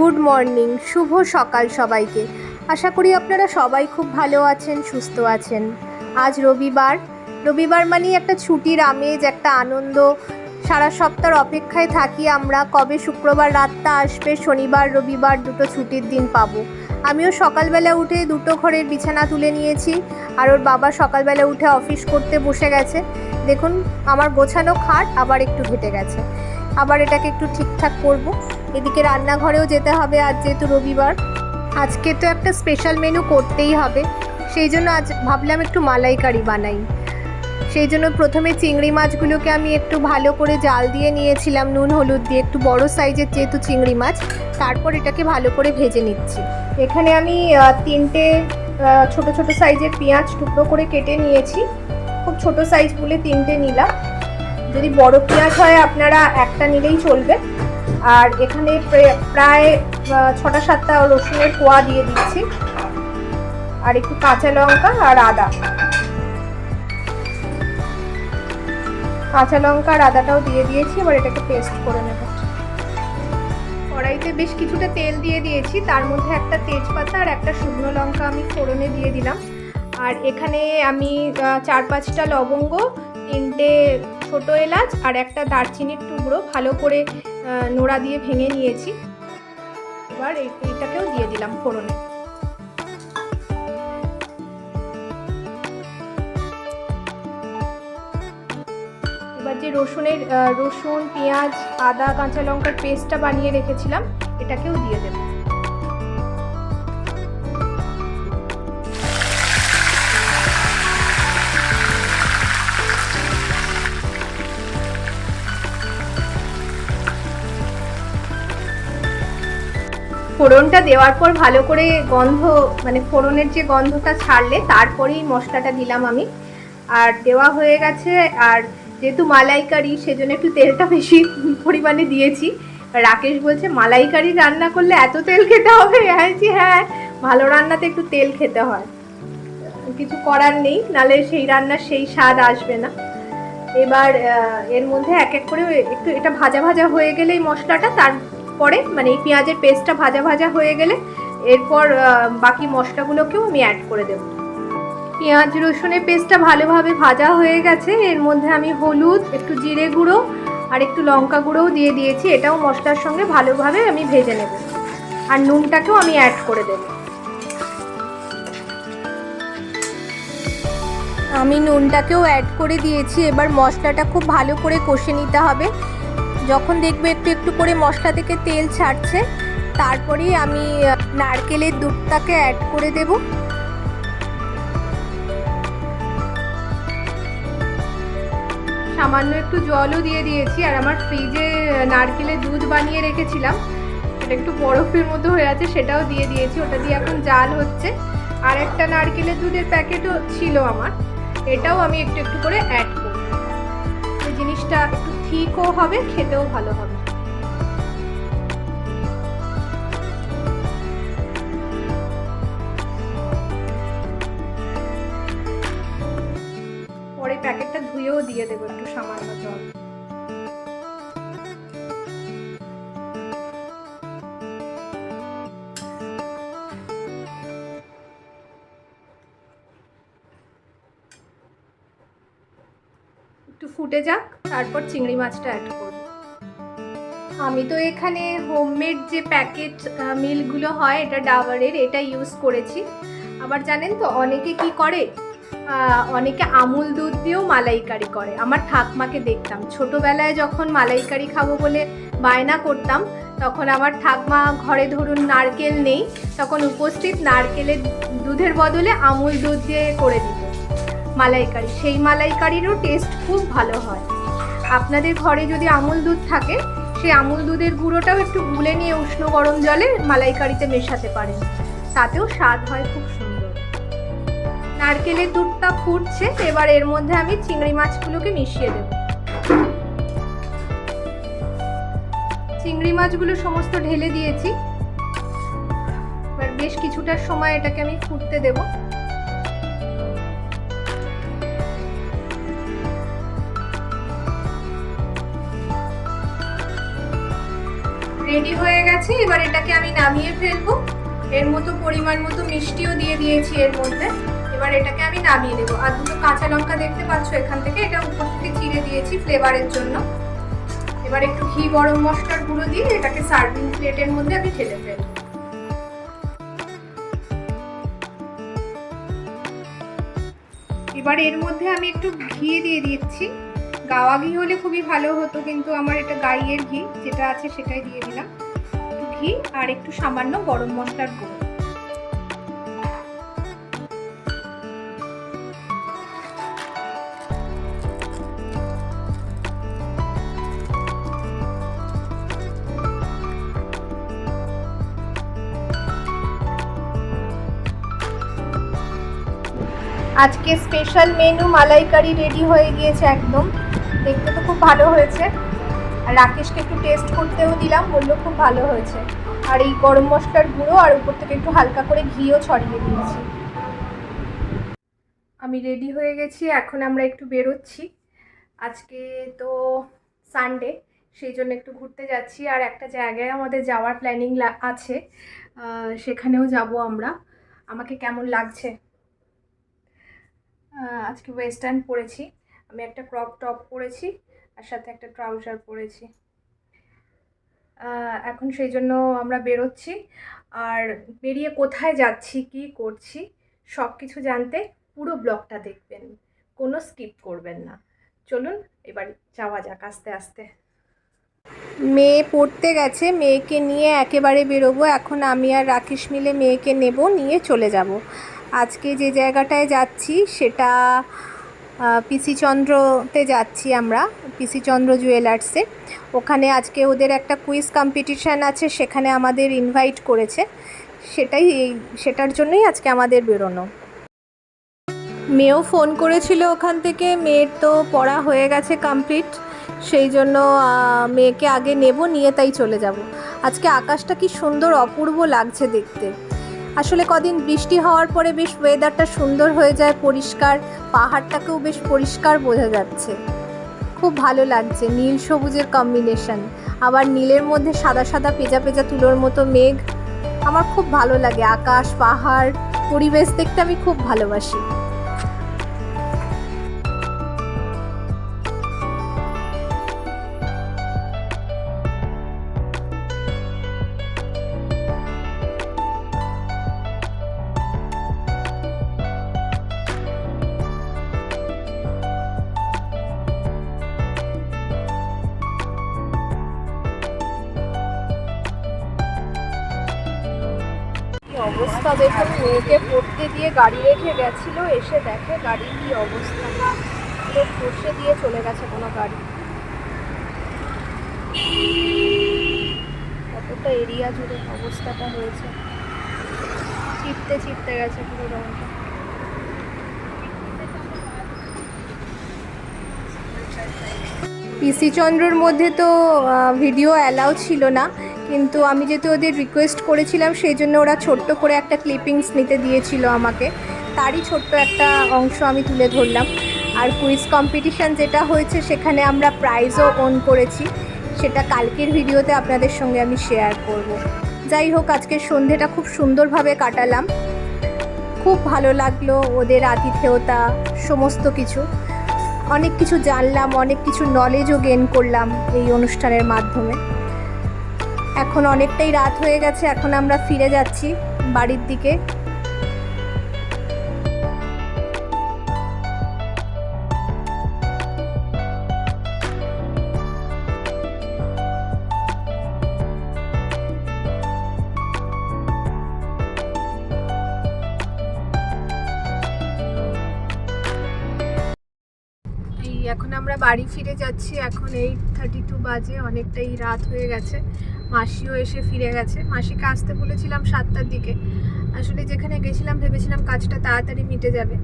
Good morning, শুভ সকাল সবাইকে। আশা করি আপনারা সবাই খুব ভালো আছেন, সুস্থ আছেন। আজ রবিবার। রবিবার মানেই একটা ছুটির আমেজ, একটা আনন্দ। সারা সপ্তাহ অপেক্ষায় থাকি আমরা, কবে শুক্রবার রাতটা আসবে, শনিবার, রবিবার দুটো ছুটির দিন পাবো। আমিও সকালবেলা উঠে দুটো ঘরের বিছানা তুলে নিয়েছি। আর ওর বাবা সকালবেলা উঠে অফিস করতে বসে গেছে। দেখুন, আমার গোছানো খাট আবার একটু ঘেটে গেছে। আবার এটাকে একটু ঠিকঠাক করব। এদিকে রান্নাঘরেও যেতে হবে আজ যেহেতু রবিবার। আজকে তো একটা স্পেশাল মেনু করতেই হবে। সেই জন্য আজ ভাবলাম একটু মালাইকারি বানাই। সেই জন্য প্রথমে চিংড়ি মাছগুলোকে আমি একটু ভালো করে জাল দিয়ে নিয়েছিলাম, নুন, হলুদ দিয়ে একটু বড় সাইজের যেহেতু চিংড়ি মাছ, তারপর এটাকে ভালো করে ভেজে নিচ্ছি। এখানে আমি তিনটে ছোট ছোট সাইজের পেঁয়াজ টুকরো করে কেটে নিয়েছি। খুব ছোট সাইজ বলে তিনটে নিলাম। যদি বড় পেঁয়াজ হয়, আপনারা একটা নিলেই চলবে। আর এখানে প্রায় ছটা সাতটা রসুনের কোয়া দিয়ে দিচ্ছি। আর একটু কাঁচা লঙ্কা আর আদা। কাঁচা লঙ্কা আর আদাটাও দিয়ে দিয়েছি, এবার এটাকে পেস্ট করে নেব। কড়াইতে বেশ কিছুটা তেল দিয়ে দিয়েছি, তার মধ্যে একটা তেজপাতা আর একটা শুকনো লঙ্কা আমি ফোড়নে দিয়ে দিলাম। আর এখানে আমি চার পাঁচটা লবঙ্গ, তিনটে ছোট এলাচ আর একটা দারচিনির টুকরো ভালো করে নোড়া দিয়ে ভেঙে নিয়েছি। এবার এই- এইটাকেও দিয়ে দিলাম ফোড়নে। এবার যে রসুনের রসুন, পেঁয়াজ, আদা, কাঁচা লঙ্কার পেস্টটা বানিয়ে রেখেছিলাম, এটাকেও দিয়ে দেবো। ফোড়নটা দেওয়ার পর ভালো করে গন্ধ মানে ফোড়নের যে গন্ধটা ছাড়লে তারপরেই মশলাটা দিলাম আমি। আর দেওয়া হয়ে গেছে, আর যেহেতু মালাইকারি, সেজন্য একটু তেলটা বেশি পরিমাণে দিয়েছি। রাকেশ বলছে, মালাইকারি রান্না করলে এত তেল খেতে হবে? হ্যাঁ হ্যাঁ ভালো রান্নাতে একটু তেল খেতে হয়। কিছু করার নেই, নালে সেই রান্নার সেই স্বাদ আসবে না। এবার এর মধ্যে এক এক করে একটু এটা ভাজা ভাজা হয়ে গেলে এই মশলাটা তারপরে মানে এই পেঁয়াজের পেস্টটা ভাজা ভাজা হয়ে গেলে, এরপর বাকি মশলাগুলোকেও আমি অ্যাড করে দেবো। পেঁয়াজ, রসুনের পেস্টটা ভালোভাবে ভাজা হয়ে গেছে। এর মধ্যে আমি হলুদ, একটু জিরে গুঁড়ো আর একটু লঙ্কা গুঁড়োও দিয়ে দিয়েছি। এটাও মশলার সঙ্গে ভালোভাবে আমি ভেজে নেব। আর নুনটাকেও আমি অ্যাড করে দেবো। আমি নুনটাকেও অ্যাড করে দিয়েছি। এবার মশলাটা খুব ভালো করে কষে নিতে হবে। যখন দেখবে একটু একটু করে মশলা থেকে তেল ছাড়ছে, তারপরেই আমি নারকেলের দুধটাকে অ্যাড করে দেব। সামান্য একটু জলও দিয়ে দিয়েছি, আর আমার ফ্রিজে নারকেলের দুধ বানিয়ে রেখেছিলাম। সেটা একটু বরফের মতো হয়ে আছে, সেটাও দিয়ে দিয়েছি, ওটা দিয়ে এখন জাল হচ্ছে। আর একটা নারকেলের দুধের প্যাকেটও ছিল আমার, এটাও আমি একটু একটু করে অ্যাড করব। জিনিসটা একটু ঠিকও হবে খেতেও ভালো হবে। পরে প্যাকেটটা ধুয়েও দিয়ে দেবো একটু সামান্য জল। ফুটে যাক, তারপর চিংড়ি মাছটা অ্যাড করব। আমি তো এখানে হোমমেড যে প্যাকেট মিলগুলো হয়, এটা ডাবারের, এটা ইউজ করেছি। আবার জানেন তো, অনেকে কি করে? অনেকে আমুল দুধ দিয়েও মালাইকারি করে। আমার ঠাকমাকে দেখতাম। ছোটবেলায় যখন মালাইকারি খাব বলে বায়না করতাম, তখন আমার ঠাকমা ঘরে ধরুন নারকেল নেই, তখন উপস্থিত নারকেলের দুধের বদলে আমুল দুধ দিয়ে করে মালাইকারি, সেই মালাইকারিরও টেস্ট খুব ভালো হয়। আপনাদের ঘরে যদি আমুল দুধ থাকে, সেই আমুল দুধের গুঁড়োটাও একটু গুলে নিয়ে উষ্ণ গরম জলে মালাইকারিতে মেশাতে পারেন। তাতেও স্বাদ হয় খুব সুন্দর। নারকেলের দুধটা ফুটছে, এবার এর মধ্যে আমি চিংড়ি মাছগুলোকে মিশিয়ে দেব। চিংড়ি মাছগুলো সমস্ত ঢেলে দিয়েছি। এবার বেশ কিছুটা সময় এটাকে আমি ফুটতে দেবো। রেডি হয়ে গেছে, এবার এটাকে আমি নামিয়ে ফেলব। এর মতো পরিমাণ মতো মিষ্টিও দিয়ে দিয়েছি এর মধ্যে। এবার এটাকে আমি নামিয়ে দেবো। আর দুটো কাঁচা লঙ্কা দেখতে পাচ্ছ এখান থেকে, এটা উপর থেকে চিড়ে দিয়েছি ফ্লেভারের জন্য। এবার একটু ঘি, গরম মশলার গুঁড়ো দিয়ে এটাকে সার্ভিং প্লেটের মধ্যে আমি ঢেলে ফেলব। এবার এর মধ্যে আমি একটু ঘি দিয়ে দিচ্ছি। গাওয়া ঘি হলে খুবই ভালো হতো, কিন্তু আমার এটা গাইয়ের ঘি, যেটা আছে সেটাই দিয়ে দিলাম। ঘি আর একটু সামান্য গরম মশলার গুঁড়ো। আজকে স্পেশাল মেনু মালাইকারি রেডি হয়ে গিয়েছে একদম। দেখতে তো খুব ভালো হয়েছে। আর রাকেশকে একটু টেস্ট করতেও দিলাম, বলল খুব ভালো হয়েছে। আর এই গরম মশলার গুঁড়ো আর উপর থেকে একটু হালকা করে ঘিও ছড়িয়ে দিয়েছি। আমি রেডি হয়ে গেছি, এখন আমরা একটু বেরোচ্ছি। আজকে তো সানডে সেই জন্য একটু ঘুরতে যাচ্ছি। আর একটা জায়গায় আমাদের যাওয়ার প্ল্যানিং আছে। সেখানেও যাব আমরা। আমাকে কেমন লাগছে? আজকে ওয়েস্টার্ন পরেছি আমি একটা ক্রপ টপ পরেছি আর সাথে একটা ট্রাউজার পরেছি। এখন সেই জন্য আমরা বেরোচ্ছি। আর বেরিয়ে কোথায় যাচ্ছি, কি করছি সব কিছু জানতে পুরো ব্লগটা দেখবেন। কোনো স্কিপ করবেন না। চলুন, এবার যাওয়া যাক আস্তে আস্তে। মেয়ে পড়তে গেছে, মেয়েকে নিয়ে একেবারে বেরোবো। এখন আমি আর রাকেশ মিলে মেয়েকে নেব, নিয়ে চলে যাব। আজকে যে জায়গাটায় যাচ্ছি, সেটা আহ, পিসি চন্দ্রতে যাচ্ছি আমরা পিসি চন্দ্র জুয়েলার্সে ওখানে আজকে ওদের একটা কুইজ কম্পিটিশান আছে সেখানে আমাদের ইনভাইট করেছে। সেটাই এই সেটার জন্যই আজকে আমাদের বেরোনো। মেয়েও ফোন করেছিল ওখান থেকে মেয়ের তো পড়া হয়ে গেছে কমপ্লিট সেই জন্য মেয়েকে আগে নেব নিয়ে তাই চলে যাব। আজকে আকাশটা কি সুন্দর অপূর্ব লাগছে দেখতে। আসলে কদিন বৃষ্টি হওয়ার পরে বেশ ওয়েদারটা সুন্দর হয়ে যায়, পরিষ্কার। পাহাড়টাকেও বেশ পরিষ্কার বোঝা যাচ্ছে। খুব ভালো লাগছে, নীল সবুজের কম্বিনেশন আবার নীলের মধ্যে সাদা সাদা পেজা পেজা তুলোর মতো মেঘ। আমার খুব ভালো লাগে। আকাশ, পাহাড়, পরিবেশ দেখতে আমি খুব ভালোবাসি। অবস্থা দেখুন মেয়েকে পড়তে দিয়ে গাড়ি রেখে গেছিল, এসে দেখে গাড়ির কি অবস্থা। পুরো বসে দিয়ে চলে গেছে কোনো গাড়ি। কতটা এরিয়া জুড়ে অবস্থাটা হয়েছে। চিপতে চিপতে গেছে পুরো রঙটা পিসি চন্দ্রর মধ্যে তো ভিডিও অ্যালাউ ছিল না। কিন্তু আমি যেহেতু ওদের রিকোয়েস্ট করেছিলাম, সেই জন্য ওরা ছোট্ট করে একটা ক্লিপিংস নিতে দিয়েছিল আমাকে। তারই ছোট্ট একটা অংশ আমি তুলে ধরলাম। আর কুইজ কম্পিটিশান যেটা হয়েছে, সেখানে আমরা প্রাইজও অন করেছি। সেটা কালকের ভিডিওতে আপনাদের সঙ্গে আমি শেয়ার করব। যাই হোক আজকের সন্ধেটা খুব সুন্দরভাবে কাটালাম। খুব ভালো লাগল ওদের আতিথেয়তা, সমস্ত কিছু। অনেক কিছু জানলাম, অনেক কিছু নলেজও গেন করলাম এই অনুষ্ঠানের মাধ্যমে। এখন অনেকটাই রাত হয়ে গেছে এখন আমরা ফিরে যাচ্ছি বাড়ির দিকে। বাড়ি ফিরে যাচ্ছি, এখন এইট থার্টি টু বাজে, অনেকটাই রাত হয়ে গেছে। মাসিও এসে ফিরে গেছে। মাসিকে আসতে বলেছিলাম সাতটার দিকে। আসলে যেখানে গেছিলাম, ভেবেছিলাম কাজটা তাড়াতাড়ি মিটে যাবে।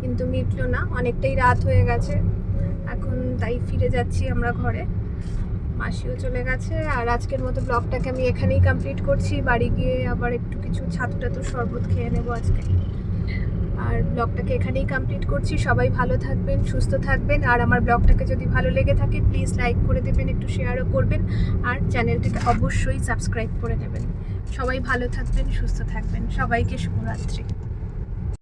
কিন্তু মিটলো না, অনেকটাই রাত হয়ে গেছে। এখন তাই ফিরে যাচ্ছি আমরা ঘরে। মাসিও চলে গেছে, আর আজকের মতো ব্লগটাকে আমি এখানেই কমপ্লিট করছি। বাড়ি গিয়ে আবার একটু কিছু ছাতু টাতু শরবত খেয়ে নেব আজকে। আর ব্লগটাকে এখানেই কমপ্লিট করছি। সবাই ভালো থাকবেন, সুস্থ থাকবেন। আর আমার ব্লগটাকে যদি ভালো লেগে থাকে প্লিজ লাইক করে দেবেন, একটু শেয়ারও করবেন। আর চ্যানেলটিকে অবশ্যই সাবস্ক্রাইব করে নেবেন সবাই ভালো থাকবেন, সুস্থ থাকবেন। সবাইকে শুভরাত্রি।